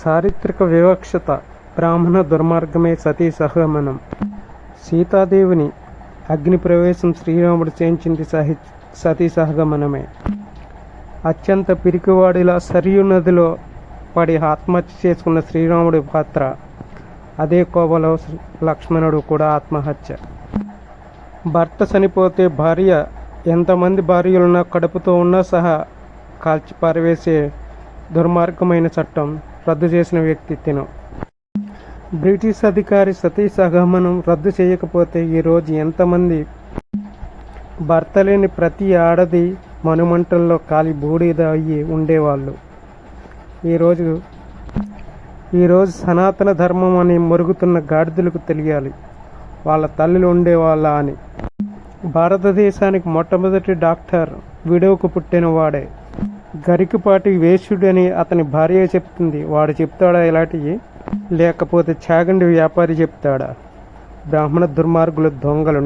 చారిత్రక వివక్షత బ్రాహ్మణ దుర్మార్గమే సతీ సహగమనం. సీతాదేవిని అగ్ని ప్రవేశం శ్రీరాముడు చేయించింది సహి సతీ సహగమనమే. అత్యంత పిరికివాడిలా సరియు నదిలో పడి ఆత్మహత్య చేసుకున్న శ్రీరాముడి పాత్ర అదే కోవలో లక్ష్మణుడు కూడా ఆత్మహత్య. భర్త చనిపోతే భార్య ఎంతమంది భార్యలున్నా కడుపుతో ఉన్నా సహా కాల్చి పారవేసే దుర్మార్గమైన చట్టం. రద్దు చేసిన వ్యక్తి తిను. బ్రిటిష్ అధికారి సతీష్ అగమనం రద్దు చేయకపోతే ఈరోజు ఎంతమంది భర్త లేని ప్రతి ఆడది మనుమంటల్లో కాలి బూడిద అయ్యి ఉండేవాళ్ళు. ఈరోజు ఈరోజు సనాతన ధర్మం అని మరుగుతున్న గాడిదలకు తెలియాలి. వాళ్ళ తల్లులు ఉండేవాళ్ళ అని. భారతదేశానికి మొట్టమొదటి డాక్టర్ విడోకు పుట్టిన వాడే గరికపాటి వేశ్యుడని అతని భార్య చెప్తుంది. వాడు చెప్తాడా ఇలాంటివి లేకపోతే చాగండి వ్యాపారి చెప్తాడా? బ్రాహ్మణ దుర్మార్గులు దొంగలు